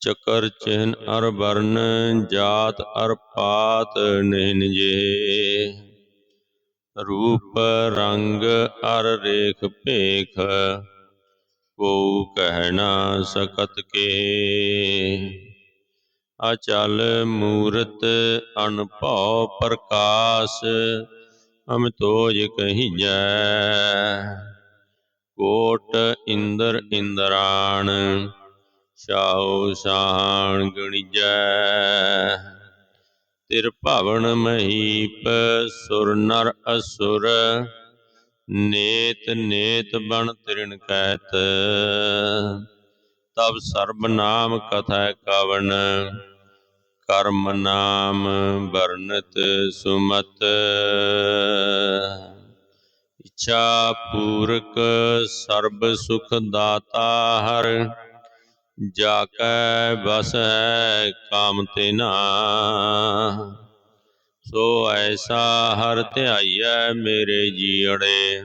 ਚਕਰ ਚਿਹਨ ਅਰ ਵਰਨ, ਜਾਤ ਅਰ ਪਾਤ ਨਿਨ ਜੇ। ਰੂਪ ਰੰਗ ਅਰ ਰੇਖ ਭੇਖ ਕੋ ਕਹਿਣਾ ਸਕਤ ਕੇ। ਅਚਲ ਮੂਰਤ ਅਨਭਉ ਪ੍ਰਕਾਸ਼ ਅਮਿਤੋਜ ਕਹੀਜੈ ਕੋਟ ਇੰਦਰ ਇੰਦਰਾਣ ਸ਼ਾਉ ਸਾਹਣ ਗਣਿਜੈ। ਤਿਰ ਭਵਨ ਮਹੀਪ ਸੁਰ ਨਰ ਅਸੁਰ, ਨੇਤ ਨੇਤ ਬਣ ਤ੍ਰਿਣ ਕਹਿਤ ਤਬ ਸਰਬ ਨਾਮ ਕਥੈ ਕਵਨ, ਕਰਮ ਨਾਮ ਵਰਨਤ ਸੁਮਤ। ਇੱਛਾ ਪੂਰਕ ਸਰਬ ਸੁਖ ਦਾਤਾ ਹਰ ਜਾ ਕੈ ਬਸੈ ਕਾਮ ਤੇ ਨਾ ਸੋ ਐਸਾ ਹਰ ਧਿਆਈਐ ਮੇਰੇ ਜੀੜੇ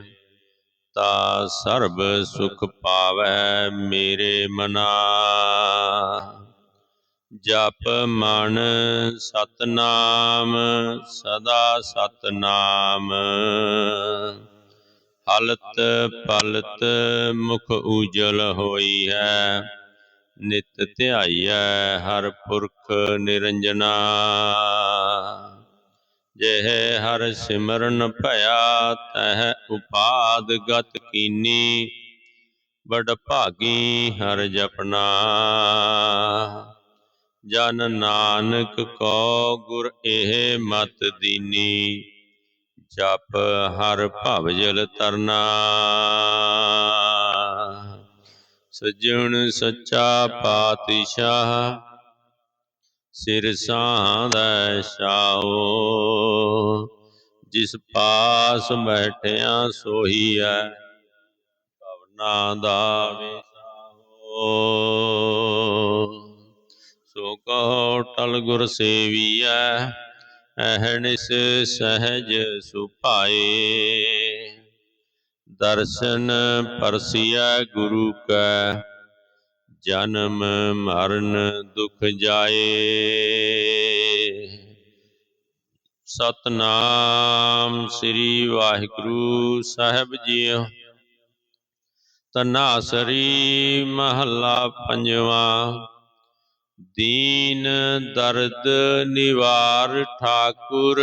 ਤਾ ਸਰਬ ਸੁਖ ਪਾਵੈ ਮੇਰੇ ਮਨਾ। ਜਪ ਮਨ ਸਤਨਾਮ, ਸਦਾ ਸਤਨਾਮ। ਹਲਤ ਪਲਤ ਮੁਖ ਉਜਲ ਹੋਈ ਹੈ ਨਿਤ ਧਿਆਈਐ ਹਰ ਪੁਰਖ ਨਿਰੰਜਨਾ। ਜਿਹ ਹਰ ਸਿਮਰਨ ਭਇਆ, ਤਹ ਉਪਾਦ ਗਤ ਕੀਨੀ। ਬੜ ਭਾਗੀ ਹਰ ਜਪਨਾ। ਜਨ ਨਾਨਕ ਕੋ ਗੁਰ ਇਹ ਮਤ ਦੀਨੀ। ਜਪ ਹਰ ਭਵ ਜਲ ਤਰਨਾ। ਸਜਣ ਸੱਚਾ ਪਾਤਸ਼ਾਹ, ਸਿਰ ਸਾਂਧੈ ਛਾਓ। ਜਿਸ ਪਾਸ ਬੈਠਿਆ ਸੋਹੀ ਐ ਭਵਨਾ ਦਾ ਵਿਸਾਹੋ ਸੋ ਕਹੋ ਟਲ ਗੁਰ ਸੇਵੀਐ ਅਹਨਿਸ ਸਹਜ ਸੁਭਾਏ। ਦਰਸ਼ਨ ਪਰਸਿਐ ਗੁਰੂ ਕੈ, ਜਨਮ ਮਰਨ ਦੁਖ ਜਾਏ। ਸਤਨਾਮ ਸ੍ਰੀ ਵਾਹਿਗੁਰੂ ਸਾਹਿਬ ਜੀਓ। ਤਨਾਸਰੀ ਮਹੱਲਾ ਪੰਜਵਾਂ, ਦੀਨ ਦਰਦ ਨਿਵਾਰ ਠਾਕੁਰ।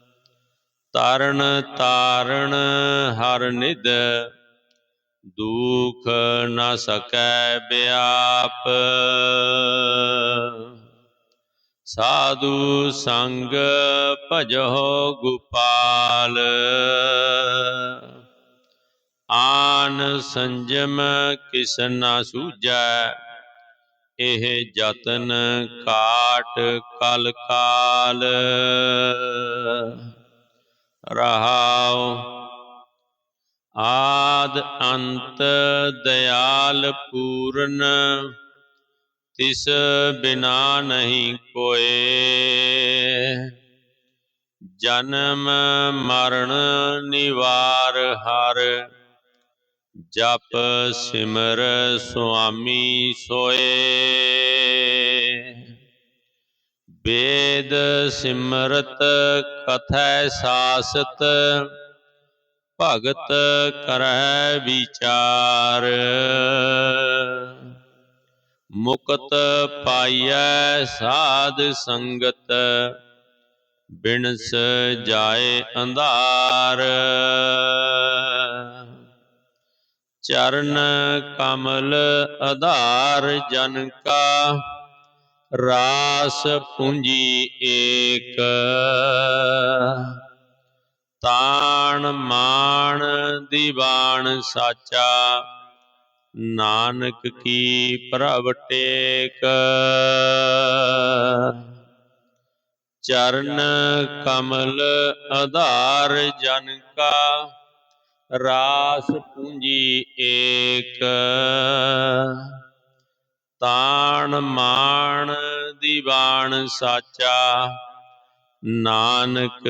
ਤਰਨ ਤਾਰਨ ਹਰ ਨਿਦ ਦੁਖ ਨਾ ਸਕੈ ਬਿਆਪ। ਸਾਧੂ ਸੰਗ ਭਜੋ ਗੁਪਾਲ, ਆਨ ਸੰਜਮ ਕਿਸ ਨਾ ਸੂਝੈ, ਇਹ ਯਤਨ ਕਾਟ ਕਲ ਕਾਲ। ਰਹਾਉ। ਆਦ ਅੰਤ ਦਇਆਲ ਪੂਰਨ, ਤਿਸ ਬਿਨਾ ਨਹੀਂ ਕੋਏ। ਜਨਮ ਮਰਨ ਨਿਵਾਰ ਹਰ, ਜਪ ਸਿਮਰ ਸੁਆਮੀ ਸੋਏ। ਵੇਦ ਸਿਮਰਤ ਕਥੈ ਸਾਸਤ, ਭਗਤ ਕਰੈ ਵਿਚਾਰ। ਮੁਕਤ ਪਾਈਐ ਸਾਧ ਸੰਗਤ, ਬਿਨਸ ਜਾਏ ਅੰਧਾਰ। ਚਰਨ ਕਮਲ ਆਧਾਰ ਜਨ ਕਾ ਰਾਸ ਪੂੰਜੀ ਏਕ। ਤਾਣ ਮਾਣ ਦੀਵਾਨ ਸਾਚਾ, ਨਾਨਕ ਕੀ ਪ੍ਰਭ ਟੇਕ। ਚਰਨ ਕਮਲ ਆਧਾਰ ਜਨ ਕਾ, ਰਾਸ ਪੂੰਜੀ ਏਕ। ਤਾਣ ਮਾਣ ਦੀਵਾਨ ਸਾਚਾ। ਨਾਨਕ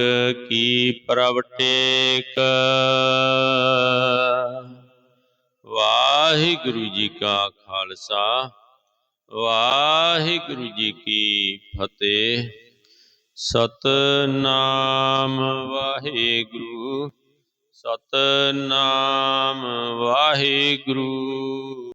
ਕੀ ਪ੍ਰਵਟੇਕ ਵਾਹਿਗੁਰੂ ਜੀ ਕਾ ਖਾਲਸਾ, ਵਾਹਿਗੁਰੂ ਜੀ ਕੀ ਫਤਿਹ। ਸਤਨਾਮ ਵਾਹਿਗੁਰੂ ਸਤਨਾਮ ਵਾਹਿਗੁਰੂ।